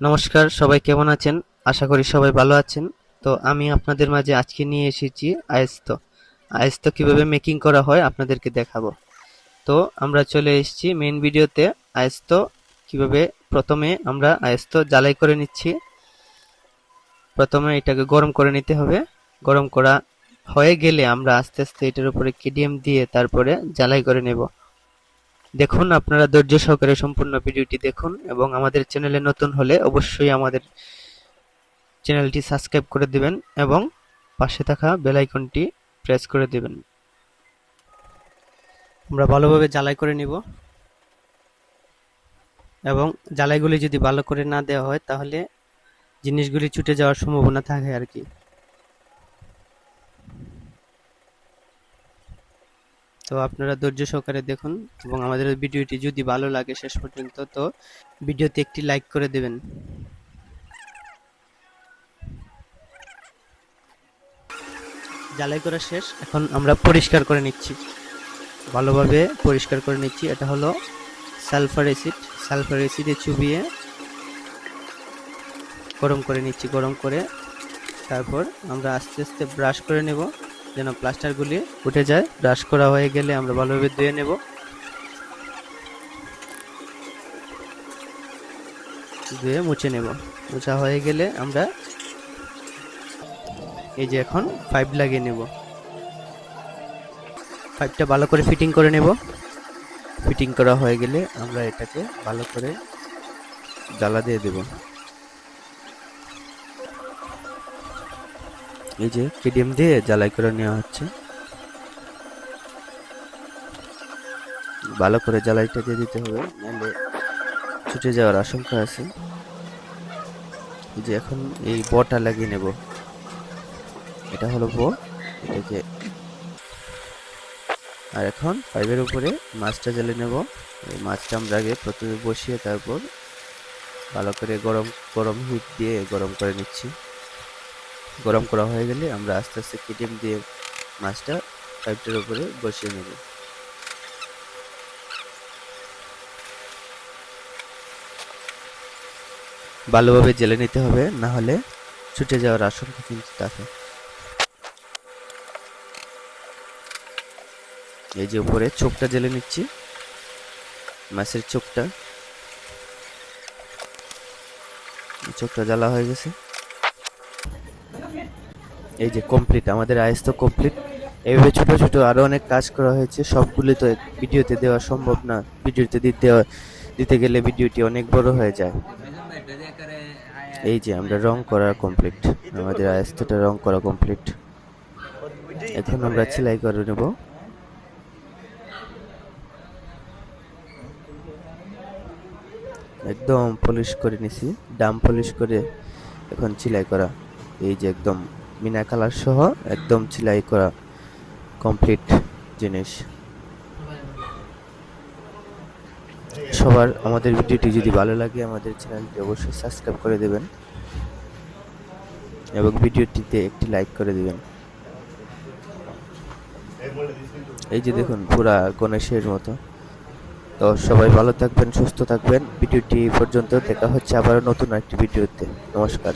নমস্কার, সবাই কেমন আছেন? আশা করি সবাই ভালো আছেন। তো আমি আপনাদের মাঝে আজকে নিয়ে এসেছি আয়স্ত। আয়স্ত কীভাবে মেকিং করা হয় আপনাদেরকে দেখাবো। তো আমরা চলে এসেছি মেন ভিডিওতে। আয়স্ত কীভাবে প্রথমে আমরা আয়স্ত জ্বালাই করে নিচ্ছি। প্রথমে এটাকে গরম করে নিতে হবে। গরম করা হয়ে গেলে আমরা আস্তে আস্তে এটার উপরে কেডিএম দিয়ে তারপরে জ্বালাই করে নেব। দেখুন, আপনারা ধৈর্য সহকারে সম্পূর্ণ ভিডিওটি দেখুন এবং আমাদের চ্যানেলে নতুন হলে অবশ্যই আমাদের চ্যানেলটি সাবস্ক্রাইব করে দিবেন এবং পাশে থাকা বেল আইকনটি প্রেস করে দিবেন। আমরা ভালোভাবে জ্বালাই করে নিব। এবং জ্বালাইগুলি যদি ভালো করে না দেওয়া হয়, তাহলে জিনিসগুলি ছুটে যাওয়ার সম্ভাবনা থাকে আর কি। তো আপনারা ধৈর্য সহকারে দেখুন এবং আমাদের ভিডিওটি যদি ভালো লাগে শেষ পর্যন্ত, তো ভিডিওতে একটি লাইক করে দেবেন। জ্বালাই করা শেষ, এখন আমরা পরিষ্কার করে নিচ্ছি। ভালোভাবে পরিষ্কার করে নিচ্ছি, এটা হলো সালফার অ্যাসিড। সালফার অ্যাসিডে চুবিয়ে গরম করে নিচ্ছি, গরম করে। তারপর আমরা আস্তে আস্তে ব্রাশ করে নেব। যেন প্লাস্টারগুলি উঠে যায়। ব্রাশ করা হয়ে গেলে আমরা ভালোভাবে ধুয়ে নেব। ধুয়ে মুছে নেব। মোছা হয়ে গেলে আমরা এই যে এখন পাইপ লাগিয়ে নেব। পাইপটা ভালো করে ফিটিং করে নেব। ফিটিং করা হয়ে গেলে আমরা এটাকে ভালো করে জ্বালা দিয়ে দেব। এই যে কেডিএম দিয়ে জ্বালাই করে নেওয়া হচ্ছে। ভালো করে জ্বালাইটা দিয়ে দিতে হবে, নাহলে ছুটে যাওয়ার আশঙ্কা আছে। যে এখন এই বটা লাগিয়ে নেব। এটা হলো ব, এটাকে আর এখন পাইপের উপরে মাছটা জ্বালে নেব। এই মাছটা আমরা আগে প্রথমে বসিয়ে তারপর ভালো করে গরম গরম হিট দিয়ে গরম করে নিচ্ছি। গরম করা হয়ে গেলে আমরা আস্তে আস্তে কেটিএম দিয়ে মাছটা পাইপটার উপরে বসিয়ে নেব। ভালোভাবে জেলে নিতে হবে, না হলে ছুটে যাওয়ার আশঙ্কা কিন্তু থাকে। এই যে উপরে চোখটা জেলে নিচ্ছি, মাছের চোখটা। চোখটা জ্বালা হয়ে গেছে। এই যে কমপ্লিট আমাদের আইস তো কমপ্লিট এইভাবে ছোট ছোট আরও অনেক কাজ করা হয়েছে, সবগুলি তো ভিডিওতে দেওয়া সম্ভব না। ভিডিওতে দিতে দিতে গেলে ভিডিওটি অনেক বড় হয়ে যায়। এই যে আমরা রং করা কমপ্লিট আমাদের আয়স্তটা রং করা কমপ্লিট এখন আমরা সেলাই করে নেব। একদম পলিশ করে নিছি ডাম পলিশ করে এখন সেলাই করা। এই যে একদম মিনা কালার সহ একদম সেলাই করা কমপ্লিট জিনিস। সবার, আমাদের ভিডিওটি যদি ভালো লাগে, আমাদের চ্যানেলটি অবশ্যই সাবস্ক্রাইব করে দেবেন এবং ভিডিওটিতে একটি লাইক করে দেবেন। এই যে দেখুন, পুরা গণেশের মতো। তো সবাই ভালো থাকবেন, সুস্থ থাকবেন। ভিডিওটি পর্যন্ত। দেখা হচ্ছে আবারও নতুন একটি ভিডিওতে। নমস্কার।